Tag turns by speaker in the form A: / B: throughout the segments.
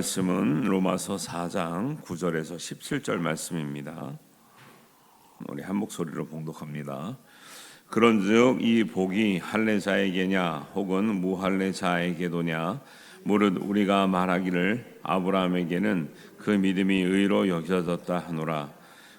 A: 말씀은 로마서 4장 9절에서 17절 말씀입니다. 우리 한 목소리로 봉독합니다. 그런즉 이 복이 할례자에게냐 혹은 무할례자에게도냐? 무릇 우리가 말하기를 아브라함에게는 그 믿음이 의로 여겨졌다 하노라.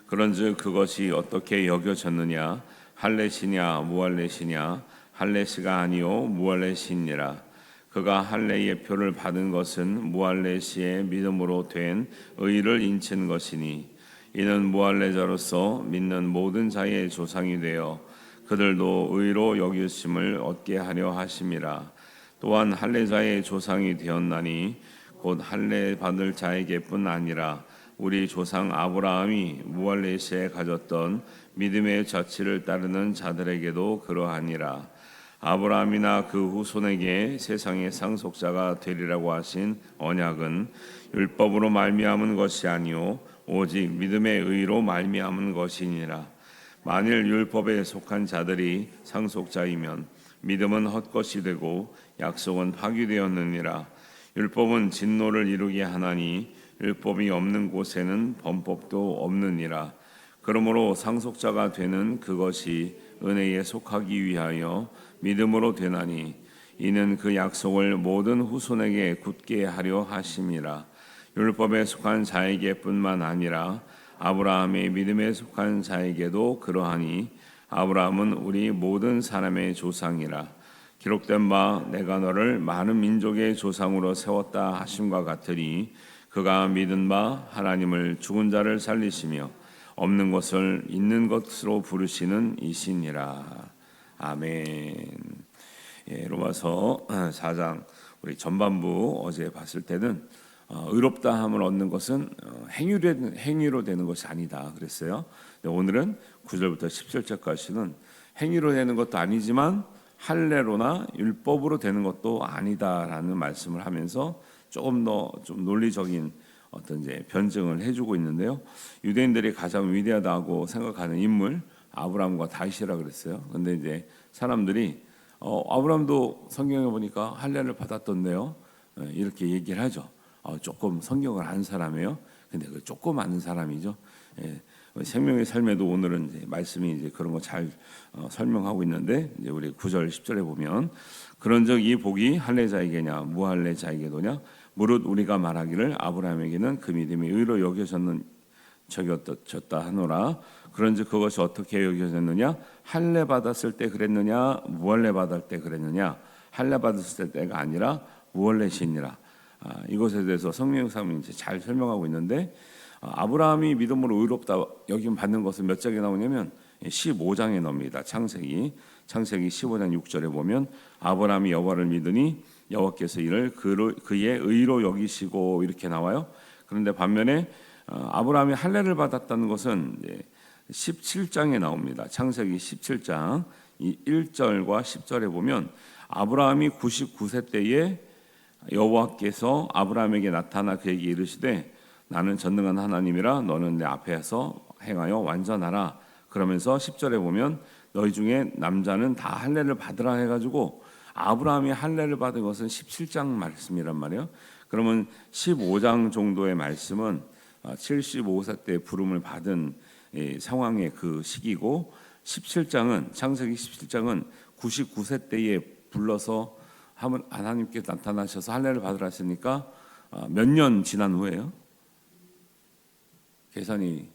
A: 그런즉 그것이 어떻게 여겨졌느냐? 할례시냐 무할례시냐 할례시가 아니요 무할례시니라 그가 할례의 표를 받은 것은 무할례시의 믿음으로 된 의를 인친 것이니 이는 무할례자로서 믿는 모든 자의 조상이 되어 그들도 의로 여기심을 얻게 하려 하심이라. 또한 할례자의 조상이 되었나니 곧 할례 받을 자에게뿐 아니라 우리 조상 아브라함이 무할례시에 가졌던 믿음의 자치를 따르는 자들에게도 그러하니라
B: 아브라함이나 그 후손에게 세상의 상속자가 되리라고 하신 언약은 율법으로 말미암은 것이 아니요 오직 믿음의 의로 말미암은 것이니라. 만일 율법에 속한 자들이 상속자이면 믿음은 헛것이 되고 약속은 파기되었느니라. 율법은 진노를 이루게 하나니 율법이 없는 곳에는 범법도 없느니라. 그러므로 상속자가 되는 그것이 은혜에 속하기 위하여 믿음으로 되나니 이는 그 약속을 모든 후손에게 굳게 하려 하심이라. 율법에 속한 자에게뿐만 아니라 아브라함의 믿음에 속한 자에게도 그러하니 아브라함은 우리 모든 사람의 조상이라. 기록된 바 내가 너를 많은 민족의 조상으로 세웠다 하심과 같으니 그가 믿은 바 하나님을 죽은 자를 살리시며 없는 것을 있는 것으로 부르시는 이신이라. 아멘. 예, 로마서 4장 우리 전반부 어제 봤을 때는 어, 의롭다함을 얻는 것은 어, 행위로, 행위로 되는 것이 아니다 그랬어요. 오늘은 9절부터 17절까지는 행위로 되는 것도 아니지만 할례로나 율법으로 되는 것도 아니다라는 말씀을 하면서 조금 더 좀 논리적인 어떤 이제 변증을 해주고 있는데요. 유대인들이 가장 위대하다고 생각하는 인물 아브라함과 다윗이라 그랬어요. 근데 이제 사람들이 어, 아브라함도 성경에 보니까 할례를 받았던데요. 예, 이렇게 얘기를 하죠. 어, 조금 성경을 아는 사람이에요. 근데 그 조금 아는 사람이죠. 예, 생명의 삶에도 오늘은 이제 말씀이 이제 그런 거잘 설명하고 있는데 이제 우리 9절 10절에 보면 그런즉 이 복이 할례자에게냐 무할례자에게도냐 무릇 우리가 말하기를 아브라함에게는 그 믿음이 의로 여겨졌는 적이었다 하노라. 그런즉 그것이 어떻게 여겨졌느냐? 할례 받았을 때 그랬느냐? 무할례 받을 때 그랬느냐? 할례 받았을 때가 아니라 무할례시니라. 아, 이것에 대해서 성령상이 이제 잘 설명하고 있는데 아, 아브라함이 믿음으로 의롭다 여김 받는 것은 몇 장에 나오냐면 15장에 나옵니다. 창세기. 창세기 15장 6절에 보면 아브라함이 여호와를 믿으니 여호와께서 이를 그로, 그의 의로 여기시고 이렇게 나와요. 그런데 반면에 어, 아브라함이 할례를 받았다는 것은 이제 17장에 나옵니다. 창세기 17장 이 1절과 10절에 보면 아브라함이 99세 때에 여호와께서 아브라함에게 나타나 그에게 이르시되 나는 전능한 하나님이라 너는 내 앞에서 행하여 완전하라. 그러면서 10절에 보면 너희 중에 남자는 다 할례를 받으라 해 가지고 아브라함이 할례를 받은 것은 17장 말씀이란 말이에요. 그러면 15장 정도의 말씀은 75세 때 부름을 받은 이 상황의 그 시기고 17장은 창세기 17장은 99세 때에 불러서 하면 하나님께 나타나셔서 할례를 받으라 했으니까 몇 년 지난 후에요. 계산이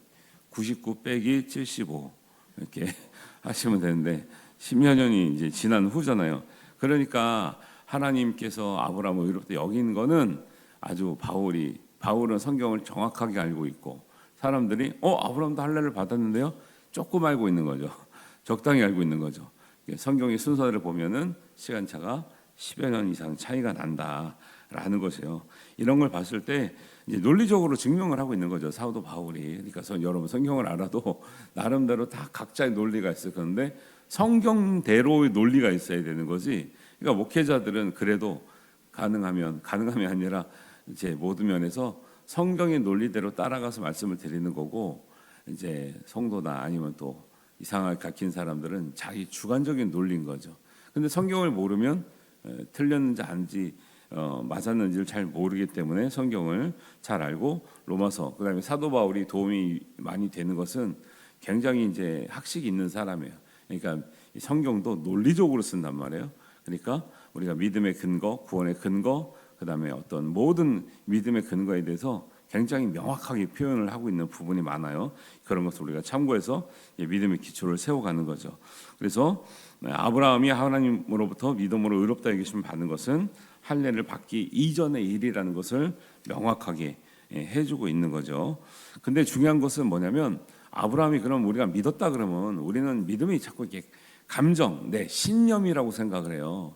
B: 99 빼기 75 이렇게 하시면 되는데 10여 년이 이제 지난 후잖아요. 그러니까 하나님께서 아브라함을 의롭다 여긴 거는 아주 바울이 바울은 성경을 정확하게 알고 있고 사람들이 어 아브라함도 할례를 받았는데요. 조금 알고 있는 거죠. 적당히 알고 있는 거죠. 성경의 순서를 보면은 시간차가 10여 년 이상 차이가 난다라는 것이에요. 이런 걸 봤을 때 논리적으로 증명을 하고 있는 거죠. 사도 바울이. 그러니까 서- 여러분 성경을 알아도 나름대로 다 각자의 논리가 있어요. 그런데 성경대로의 논리가 있어야 되는 거지. 그러니까 목회자들은 그래도 가능하면 가능함이 아니라 이제 모든 면에서 성경의 논리대로 따라가서 말씀을 드리는 거고 이제 성도나 아니면 또 이상하게 가킨 사람들은 자기 주관적인 논리인 거죠. 근데 성경을 모르면 에, 틀렸는지 아닌지 어, 맞았는지를 잘 모르기 때문에 성경을 잘 알고 로마서 그다음에 사도 바울이 도움이 많이 되는 것은 굉장히 이제 학식이 있는 사람이에요. 그러니까 이 성경도 논리적으로 쓴단 말이에요. 그러니까 우리가 믿음의 근거, 구원의 근거, 그다음에 어떤 모든 믿음의 근거에 대해서 굉장히 명확하게 표현을 하고 있는 부분이 많아요. 그런 것을 우리가 참고해서 이 믿음의 기초를 세워가는 거죠. 그래서 아브라함이 하나님으로부터 믿음으로 의롭다 여기심 받는 것은 할례를 받기 이전의 일이라는 것을 명확하게 예, 해주고 있는 거죠. 근데 중요한 것은 뭐냐면 아브라함이 그럼 우리가 믿었다 그러면 우리는 믿음이 자꾸 이렇게 감정, 내 신념이라고 생각을 해요.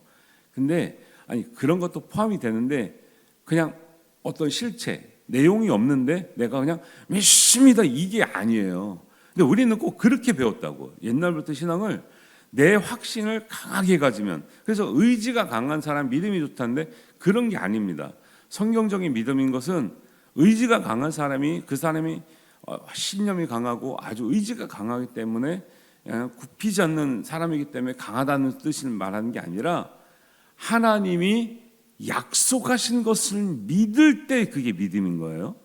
B: 근데 아니 그런 것도 포함이 되는데 그냥 어떤 실체, 내용이 없는데 내가 그냥 믿습니다 이게 아니에요. 근데 우리는 꼭 그렇게 배웠다고. 옛날부터 신앙을 내 확신을 강하게 가지면 그래서 의지가 강한 사람 믿음이 좋다는데 그런 게 아닙니다. 성경적인 믿음인 것은 의지가 강한 사람이 그 사람이 어, 신념이 강하고 아주 의지가 강하기 때문에 굽히지 않는 사람이기 때문에 강하다는 뜻을 말하는 게 아니라 하나님이 약속하신 것을 믿을 때 그게 믿음인 거예요.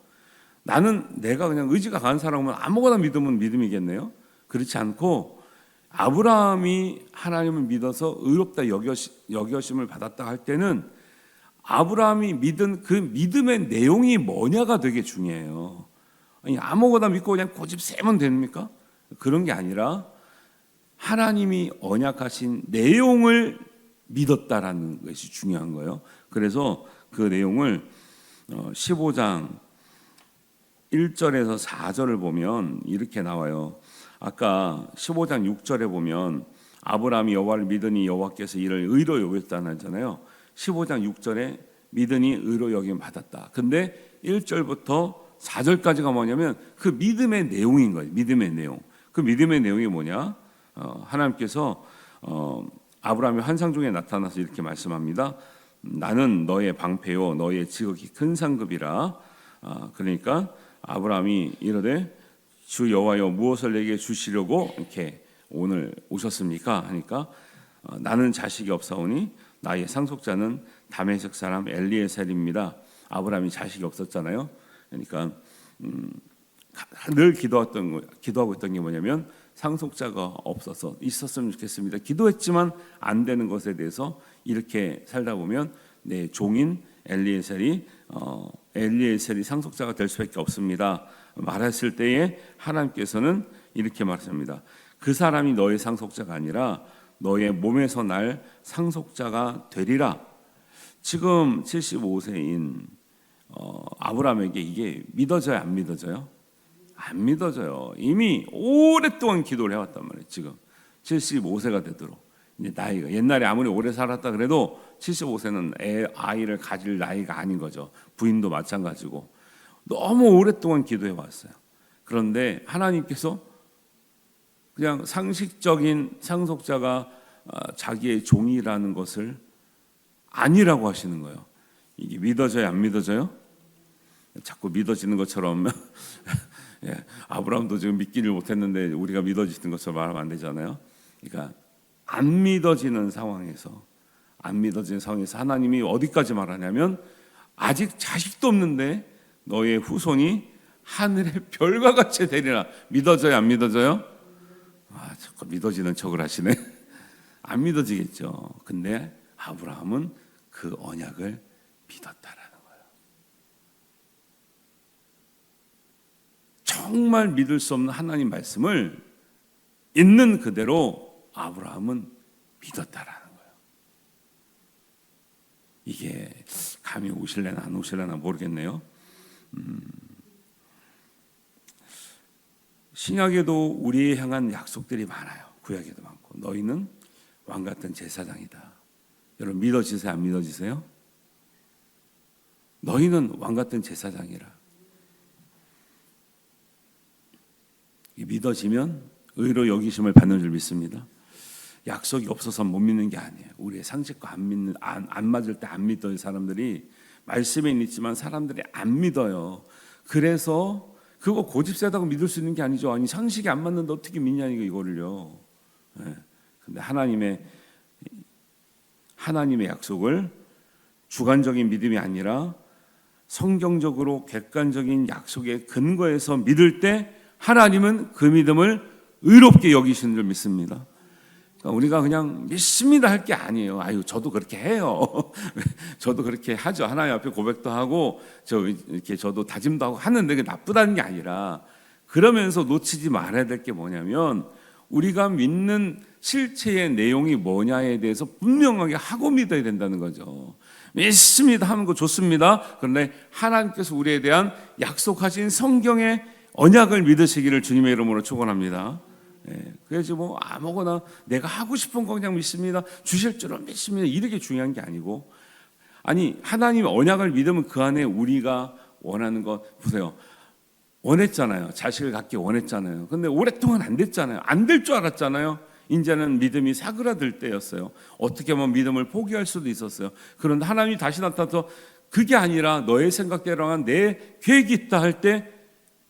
B: 나는 내가 그냥 의지가 강한 사람은 아무거나 믿으면 믿음이겠네요. 그렇지 않고 아브라함이 하나님을 믿어서 의롭다 여겨시, 여겨심을 받았다 할 때는 아브라함이 믿은 그 믿음의 내용이 뭐냐가 되게 중요해요. 아니 아무거나 믿고 그냥 고집 세면 됩니까? 그런 게 아니라 하나님이 언약하신 내용을 믿었다라는 것이 중요한 거예요. 그래서 그 내용을 어, 15장 1절에서 4절을 보면 이렇게 나와요. 아까 15장 6절에 보면 아브라함이 여호와를 믿으니 여호와께서 이를 의로 여겼다는 하잖아요. 15장 6절에 믿으니 의로 여김 받았다. 근데 1절부터 4절까지가 뭐냐면 그 믿음의 내용인 거예요. 믿음의 내용. 그 믿음의 내용이 뭐냐? 어, 하나님께서 어, 아브라함의 환상 중에 나타나서 이렇게 말씀합니다. 나는 너의 방패요, 너의 지극히 큰 상급이라. 아, 그러니까 아브라함이 이르되 주 여호와여 무엇을 내게 주시려고 이렇게 오늘 오셨습니까? 하니까 어, 나는 자식이 없사오니 나의 상속자는 다메섹 사람 엘리에셀입니다. 아브라함이 자식이 없었잖아요. 그러니까 음, 늘 기도했던 거, 기도하고 있던 게 뭐냐면 상속자가 없어서 있었으면 좋겠습니다. 기도했지만 안 되는 것에 대해서 이렇게 살다 보면 내 종인 엘리에셀이 어, 엘리에셀이 상속자가 될 수밖에 없습니다. 말했을 때에 하나님께서는 이렇게 말씀합니다. 그 사람이 너의 상속자가 아니라 너의 몸에서 날 상속자가 되리라. 지금 75세인 어, 아브라함에게 이게 믿어져요, 안 믿어져요? 안 믿어져요. 이미 오랫동안 기도를 해왔단 말이에요. 지금 75세가 되도록 이제 나이가 옛날에 아무리 오래 살았다 그래도 75세는 애 아이를 가질 나이가 아닌 거죠. 부인도 마찬가지고 너무 오랫동안 기도해 왔어요. 그런데 하나님께서 그냥 상식적인 상속자가 어, 자기의 종이라는 것을 아니라고 하시는 거예요. 이게 믿어져요, 안 믿어져요? 자꾸 믿어지는 것처럼 예, 아브라함도 지금 믿기를 못했는데 우리가 믿어지는 것처럼 말하면 안 되잖아요. 그러니까 안 믿어지는 상황에서 안 믿어지는 상황에서 하나님이 어디까지 말하냐면 아직 자식도 없는데 너의 후손이 하늘의 별과 같이 되리라. 믿어져요, 안 믿어져요? 아, 자꾸 믿어지는 척을 하시네. 안 믿어지겠죠. 근데 아브라함은 그 언약을 믿었다라는 거예요. 정말 믿을 수 없는 하나님 말씀을 있는 그대로 아브라함은 믿었다라는 거예요. 이게 감이 오실래나 안 오실래나 모르겠네요. 음, 신약에도 우리에 향한 약속들이 많아요. 구약에도 많고 너희는 왕 같은 제사장이다. 여러분 믿어지세요? 안 믿어지세요? 너희는 왕 같은 제사장이라. 믿어지면 의로 여기심을 받는 줄 믿습니다. 약속이 없어서 못 믿는 게 아니에요. 우리의 상식과 안 믿는 안, 안 맞을 때 안 믿던 사람들이 말씀에 있지만 사람들이 안 믿어요. 그래서 그거 고집 세다고 믿을 수 있는 게 아니죠. 아니 상식이 안 맞는데 어떻게 믿냐니까 이거를요. 예. 근데 하나님의 하나님의 약속을 주관적인 믿음이 아니라 성경적으로 객관적인 약속의 근거에서 믿을 때 하나님은 그 믿음을 의롭게 여기시는 줄 믿습니다. 그러니까 우리가 그냥 믿습니다 할 게 아니에요. 아유, 저도 그렇게 해요. 저도 그렇게 하죠. 하나님 앞에 고백도 하고, 저 이렇게 저도 다짐도 하고 하는데 그게 나쁘다는 게 아니라 그러면서 놓치지 말아야 될 게 뭐냐면 우리가 믿는 실체의 내용이 뭐냐에 대해서 분명하게 하고 믿어야 된다는 거죠. 믿습니다 하는 거 좋습니다. 그런데 하나님께서 우리에 대한 약속하신 성경의 언약을 믿으시기를 주님의 이름으로 축원합니다. 예, 그래서 뭐 아무거나 내가 하고 싶은 거 그냥 믿습니다. 주실 줄은 믿습니다. 이렇게 중요한 게 아니고 아니 하나님 언약을 믿으면 그 안에 우리가 원하는 거 보세요. 원했잖아요. 자식을 갖기 원했잖아요. 근데 오랫동안 안 됐잖아요. 안 될 줄 알았잖아요. 이제는 믿음이 사그라들 때였어요. 어떻게 보면 믿음을 포기할 수도 있었어요. 그런데 하나님이 다시 나타나서 그게 아니라 너의 생각대로 한 내 계획이 있다 할 때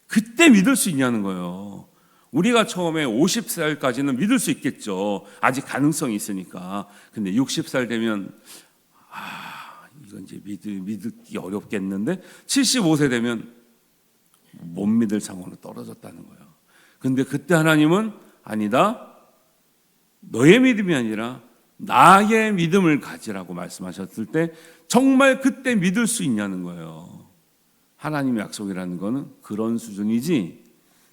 B: 그때 믿을 수 있냐는 거예요. 우리가 처음에 50살까지는 믿을 수 있겠죠. 아직 가능성이 있으니까. 근데 60살 되면 아, 이건 이제 믿, 믿기 어렵겠는데 75세 되면 못 믿을 상황으로 떨어졌다는 거예요. 근데 그때 하나님은 아니다. 너의 믿음이 아니라 나의 믿음을 가지라고 말씀하셨을 때 정말 그때 믿을 수 있냐는 거예요. 하나님의 약속이라는 거는 그런 수준이지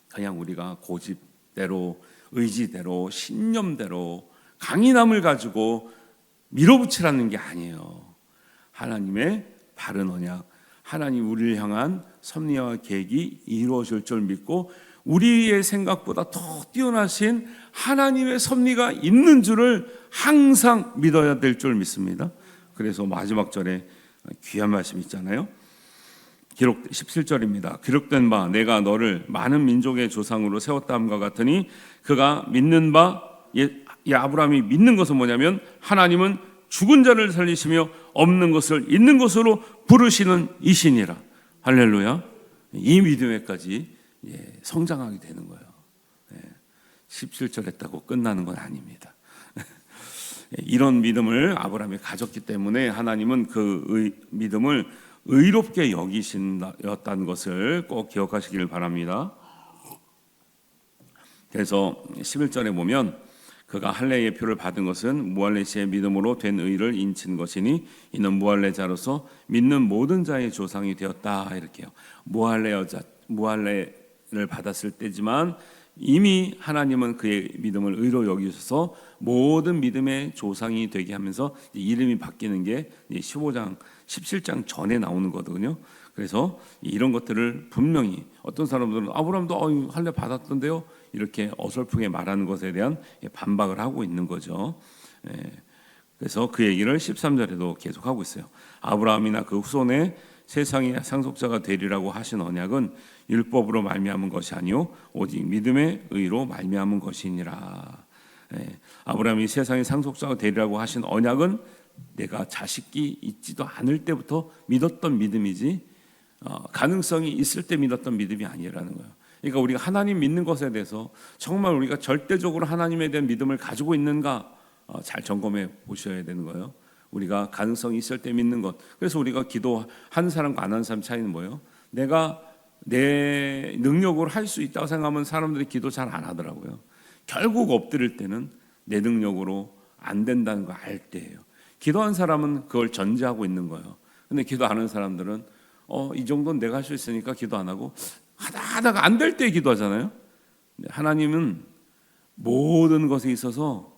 B: 그냥 우리가 고집대로 의지대로 신념대로 강인함을 가지고 밀어붙이라는 게 아니에요. 하나님의 바른 언약, 하나님 우리를 향한 섭리와 계획이 이루어질 줄 믿고 우리의 생각보다 더 뛰어나신 하나님의 섭리가 있는 줄을 항상 믿어야 될 줄 믿습니다. 그래서 마지막 절에 귀한 말씀 있잖아요. 기록 17절입니다. 기록된 바 내가 너를 많은 민족의 조상으로 세웠다함과 같으니 그가 믿는 바 예, 이 아브라함이 믿는 것은 뭐냐면 하나님은 죽은 자를 살리시며 없는 것을 있는 것으로 부르시는 이신이라 할렐루야 이 믿음에까지 예, 성장하게 되는 거예요. 예, 17절 했다고 끝나는 건 아닙니다. 예, 이런 믿음을 아브라함이 가졌기 때문에 하나님은 그 의, 믿음을 의롭게 여기신다였다는 것을 꼭 기억하시기를 바랍니다. 그래서 11절에 보면 그가 할례의 표를 받은 것은 무할레시의 믿음으로 된 의를 인친 것이니 이는 무할레자로서 믿는 모든 자의 조상이 되었다 이렇게요. 무할레 여자 무할레를 받았을 때지만 이미 하나님은 그의 믿음을 의로 여기셔서 모든 믿음의 조상이 되게 하면서 이름이 바뀌는 게 15장 17장 전에 나오는 거거든요. 그래서 이런 것들을 분명히 어떤 사람들은 아브라함도 어, 할례 받았던데요. 이렇게 어설프게 말하는 것에 대한 반박을 하고 있는 거죠. 예. 그래서 그 얘기를 13절에도 계속하고 있어요. 아브라함이나 그 후손의 세상의 상속자가 되리라고 하신 언약은 율법으로 말미암은 것이 아니요 오직 믿음의 의로 말미암은 것이니라. 예. 아브라함이 세상의 상속자가 되리라고 하신 언약은 내가 자식이 있지도 않을 때부터 믿었던 믿음이지 어, 가능성이 있을 때 믿었던 믿음이 아니라는 거예요. 그러니까 우리가 하나님 믿는 것에 대해서 정말 우리가 절대적으로 하나님에 대한 믿음을 가지고 있는가 어, 잘 점검해 보셔야 되는 거예요. 우리가 가능성이 있을 때 믿는 것. 그래서 우리가 기도 한 사람과 안 한 사람 차이는 뭐예요? 내가 내 능력으로 할 수 있다고 생각하면 사람들이 기도 잘 안 하더라고요. 결국 엎드릴 때는 내 능력으로 안 된다는 거알 때예요. 기도한 사람은 그걸 전제하고 있는 거예요. 근데 기도 안 하는 사람들은 어, 이 정도는 내가 할 수 있으니까 기도 안 하고 하다 하다가 안 될 때 기도하잖아요. 하나님은 모든 것에 있어서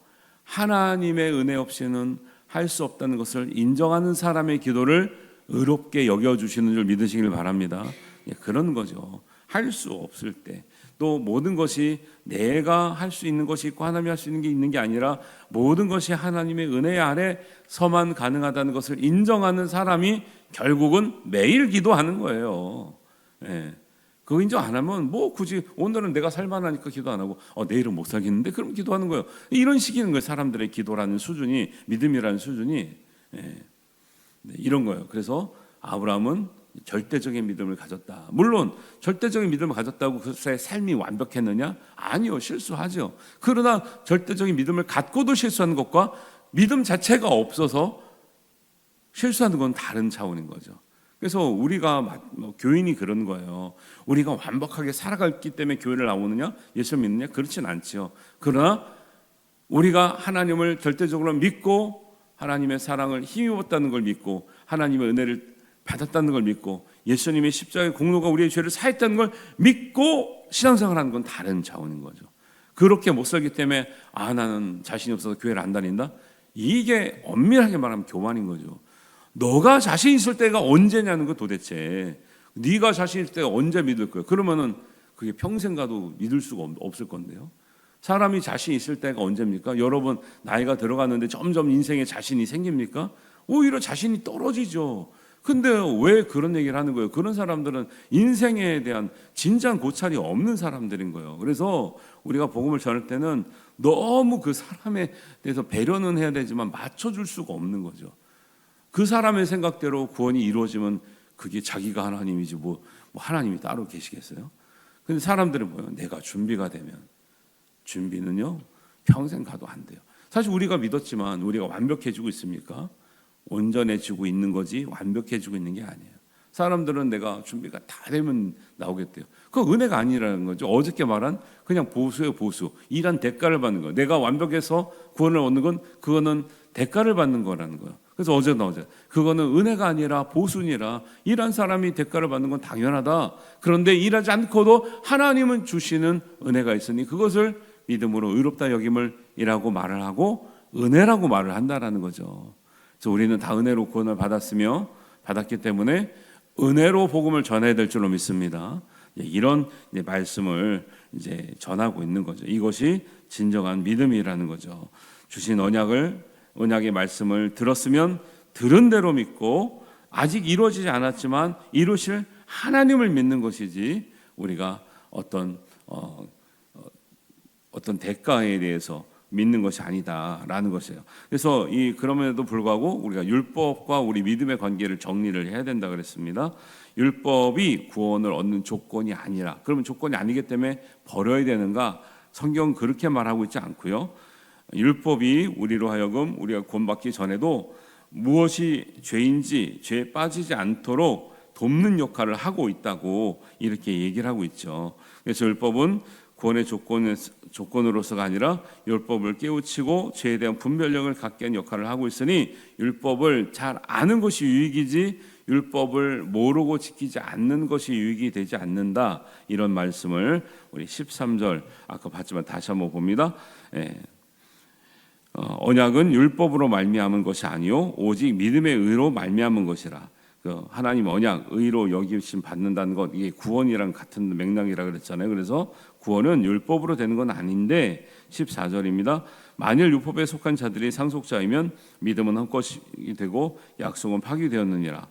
B: 하나님의 은혜 없이는 할 수 없다는 것을 인정하는 사람의 기도를 의롭게 여겨 주시는 줄 믿으시길 바랍니다. 예, 그런 거죠. 할 수 없을 때. 또 모든 것이 내가 할 수 있는 것이 있고 하나님이 할 수 있는 게 있는 게 아니라 모든 것이 하나님의 은혜 아래서만 가능하다는 것을 인정하는 사람이 결국은 매일 기도하는 거예요. 예. 그거 인정 안 하면 뭐 굳이 오늘은 내가 살만하니까 기도 안 하고 어, 내일은 못 살겠는데 그럼 기도하는 거예요. 이런 식인 거예요. 사람들의 기도라는 수준이 믿음이라는 수준이 예. 네, 이런 거예요. 그래서 아브라함은 절대적인 믿음을 가졌다. 물론 절대적인 믿음을 가졌다고 그의 삶이 완벽했느냐? 아니요, 실수하죠. 그러나 절대적인 믿음을 갖고도 실수하는 것과 믿음 자체가 없어서 실수하는 건 다른 차원인 거죠. 그래서 우리가 뭐 교인이 그런 거예요. 우리가 완벽하게 살아갔기 때문에 교회를 나오느냐, 예수 믿느냐 그렇진 않지요. 그러나 우리가 하나님을 절대적으로 믿고 하나님의 사랑을 힘입었다는 걸 믿고 하나님의 은혜를 받았다는 걸 믿고 예수님의 십자가의 공로가 우리의 죄를 사했다는 걸 믿고 신앙생활하는 건 다른 차원인 거죠. 그렇게 못 살기 때문에 아 나는 자신이 없어서 교회를 안 다닌다. 이게 엄밀하게 말하면 교만인 거죠. 너가 자신 있을 때가 언제냐는 거 도대체 네가 자신 있을 때가 언제 믿을 거야? 그러면은 그게 평생 가도 믿을 수가 없- 없을 건데요. 사람이 자신 있을 때가 언제입니까? 여러분 나이가 들어갔는데 점점 인생에 자신이 생깁니까? 오히려 자신이 떨어지죠. 근데 왜 그런 얘기를 하는 거예요? 그런 사람들은 인생에 대한 진지한 고찰이 없는 사람들인 거예요. 그래서 우리가 복음을 전할 때는 너무 그 사람에 대해서 배려는 해야 되지만 맞춰줄 수가 없는 거죠. 그 사람의 생각대로 구원이 이루어지면 그게 자기가 하나님이지 뭐, 뭐 하나님이 따로 계시겠어요? 근데 사람들은 뭐예요? 내가 준비가 되면 준비는요 평생 가도 안 돼요. 사실 우리가 믿었지만 우리가 완벽해지고 있습니까? 온전해지고 있는 거지 완벽해지고 있는 게 아니에요. 사람들은 내가 준비가 다 되면 나오겠대요. 그 은혜가 아니라는 거죠. 어저께 말한 그냥 보수예요, 보수. 일한 대가를 받는 거. 내가 완벽해서 구원을 얻는 건 그거는 대가를 받는 거라는 거예요. 그래서 어제 나오죠. 그거는 은혜가 아니라 보수니라 일한 사람이 대가를 받는 건 당연하다. 그런데 일하지 않고도 하나님은 주시는 은혜가 있으니 그것을 믿음으로 의롭다 여김을 이라고 말을 하고 은혜라고 말을 한다라는 거죠. 그래서 우리는 다 은혜로 구원을 받았으며 받았기 때문에 은혜로 복음을 전해야 될 줄로 믿습니다. 예, 이런 이제 말씀을 이제 전하고 있는 거죠. 이것이 진정한 믿음이라는 거죠. 주신 언약을 언약의 말씀을 들었으면 들은 대로 믿고 아직 이루어지지 않았지만 이루실 하나님을 믿는 것이지 우리가 어떤 어, 어, 어떤 대가에 대해서 믿는 것이 아니다라는 것이에요. 그래서 이 그럼에도 불구하고 우리가 율법과 우리 믿음의 관계를 정리를 해야 된다 그랬습니다. 율법이 구원을 얻는 조건이 아니라 그러면 조건이 아니기 때문에 버려야 되는가? 성경은 그렇게 말하고 있지 않고요. 율법이 우리로 하여금 우리가 구원받기 전에도 무엇이 죄인지 죄에 빠지지 않도록 돕는 역할을 하고 있다고 이렇게 얘기를 하고 있죠. 그래서 율법은 구원의 조건 조건으로서가 아니라 율법을 깨우치고 죄에 대한 분별력을 갖게 하는 역할을 하고 있으니 율법을 잘 아는 것이 유익이지 율법을 모르고 지키지 않는 것이 유익이 되지 않는다 이런 말씀을 우리 13절 아까 봤지만 다시 한번 봅니다. 예. 어, 언약은 율법으로 말미암은 것이 아니요 오직 믿음의 의로 말미암은 것이라. 그 하나님 언약 의로 여기심 받는다는 것 이게 구원이랑 같은 맥락이라 그랬잖아요. 그래서 구원은 율법으로 되는 건 아닌데 14절입니다. 만일 율법에 속한 자들이 상속자이면 믿음은 헛것이 되고 약속은 파기되었느니라.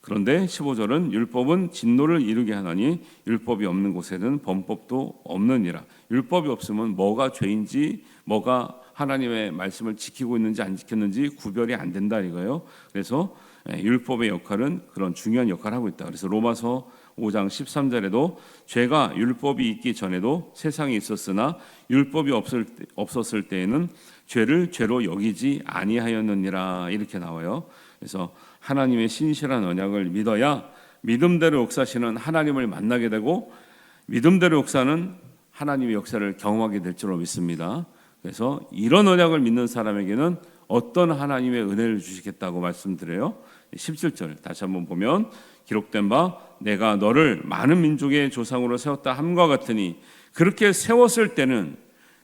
B: 그런데 15절은 율법은 진노를 이루게 하나니 율법이 없는 곳에는 범법도 없느니라. 율법이 없으면 뭐가 죄인지 뭐가 하나님의 말씀을 지키고 있는지 안 지켰는지 구별이 안 된다 이거예요. 그래서 예, 율법의 역할은 그런 중요한 역할을 하고 있다. 그래서 로마서 5장 13절에도 죄가 율법이 있기 전에도 세상에 있었으나 율법이 없을 때, 없었을 때에는 죄를 죄로 여기지 아니하였느니라 이렇게 나와요. 그래서 하나님의 신실한 언약을 믿어야 믿음대로 역사시는 하나님을 만나게 되고 믿음대로 역사는 하나님의 역사를 경험하게 될 줄로 믿습니다. 그래서 이런 언약을 믿는 사람에게는 어떤 하나님의 은혜를 주시겠다고 말씀드려요. 17절 다시 한번 보면 기록된 바 내가 너를 많은 민족의 조상으로 세웠다 함과 같으니 그렇게 세웠을 때는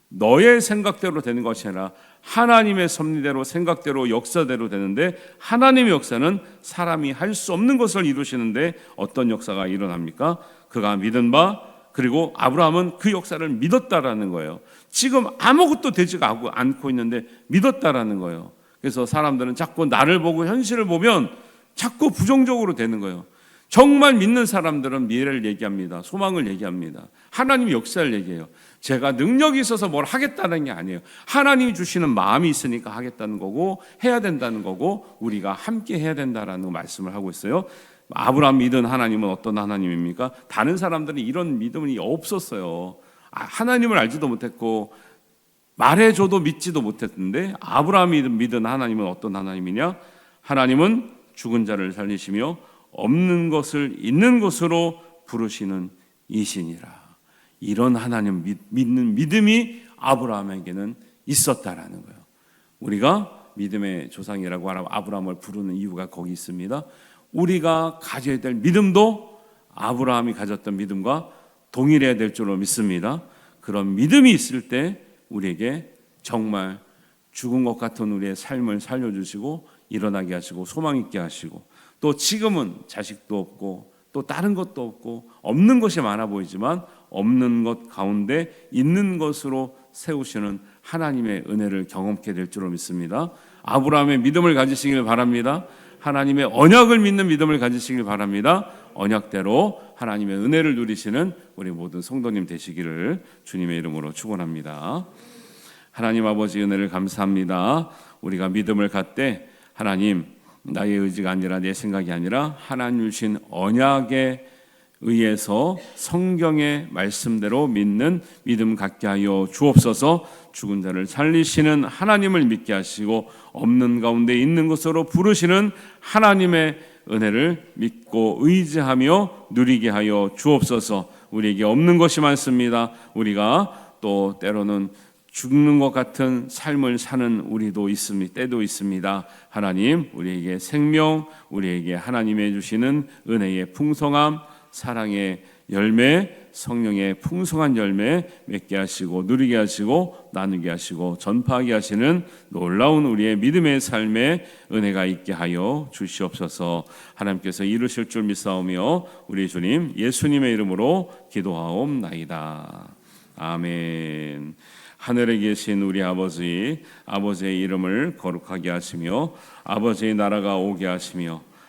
B: 너의 생각대로 되는 것이 아니라 하나님의 섭리대로 생각대로 역사대로 되는데 하나님의 역사는 사람이 할 수 없는 것을 이루시는데 어떤 역사가 일어납니까? 그가 믿은 바 그리고 아브라함은 그 역사를 믿었다라는 거예요. 지금 아무것도 되지가 않고 있는데 믿었다라는 거예요. 그래서 사람들은 자꾸 나를 보고 현실을 보면 자꾸 부정적으로 되는 거예요. 정말 믿는 사람들은 미래를 얘기합니다. 소망을 얘기합니다. 하나님 역사를 얘기해요. 제가 능력이 있어서 뭘 하겠다는 게 아니에요. 하나님이 주시는 마음이 있으니까 하겠다는 거고 해야 된다는 거고 우리가 함께 해야 된다라는 말씀을 하고 있어요. 아브라함 믿은 하나님은 어떤 하나님입니까? 다른 사람들은 이런 믿음이 없었어요. 아, 하나님을 알지도 못했고 말해줘도 믿지도 못했는데 아브라함이 믿은 하나님은 어떤 하나님이냐? 하나님은 죽은 자를 살리시며 없는 것을 있는 것으로 부르시는 이신이라. 이런 하나님 믿는 믿음이 아브라함에게는 있었다라는 거예요. 우리가 믿음의 조상이라고 아브라함을 부르는 이유가 거기 있습니다. 우리가 가져야 될 믿음도 아브라함이 가졌던 믿음과 동일해야 될 줄로 믿습니다. 그런 믿음이 있을 때 우리에게 정말 죽은 것 같은 우리의 삶을 살려주시고 일어나게 하시고 소망 있게 하시고 또 지금은 자식도 없고 또 다른 것도 없고 없는 것이 많아 보이지만 없는 것 가운데 있는 것으로 세우시는 하나님의 은혜를 경험케 될 줄로 믿습니다. 아브라함의 믿음을 가지시길 바랍니다. 하나님의 언약을 믿는 믿음을 가지시길 바랍니다. 언약대로 하나님의 은혜를 누리시는 우리 모든 성도님 되시기를 주님의 이름으로 축원합니다. 하나님 아버지 은혜를 감사합니다. 우리가 믿음을 갖되 하나님 나의 의지가 아니라 내 생각이 아니라 하나님 주신 언약에 의해서 성경의 말씀대로 믿는 믿음 갖게 하여 주옵소서 죽은 자를 살리시는 하나님을 믿게 하시고 없는 가운데 있는 것으로 부르시는 하나님의 은혜를 믿고 의지하며 누리게 하여 주옵소서 우리에게 없는 것이 많습니다. 우리가 또 때로는 죽는 것 같은 삶을 사는 우리도 있습니다. 때도 있습니다. 하나님, 우리에게 생명, 우리에게 하나님의 주시는 은혜의 풍성함, 사랑의 열매, 성령의 풍성한 열매 맺게 하시고 누리게 하시고 나누게 하시고 전파하게 하시는 놀라운 우리의 믿음의 삶에 은혜가 있게 하여 주시옵소서. 하나님께서 이루실 줄 믿사오며 우리 주님 예수님의 이름으로 기도하옵나이다. 아멘. 하늘에 계신 우리 아버지, 아버지의 이름을 거룩하게 하시며 아버지의 나라가 오게 하시며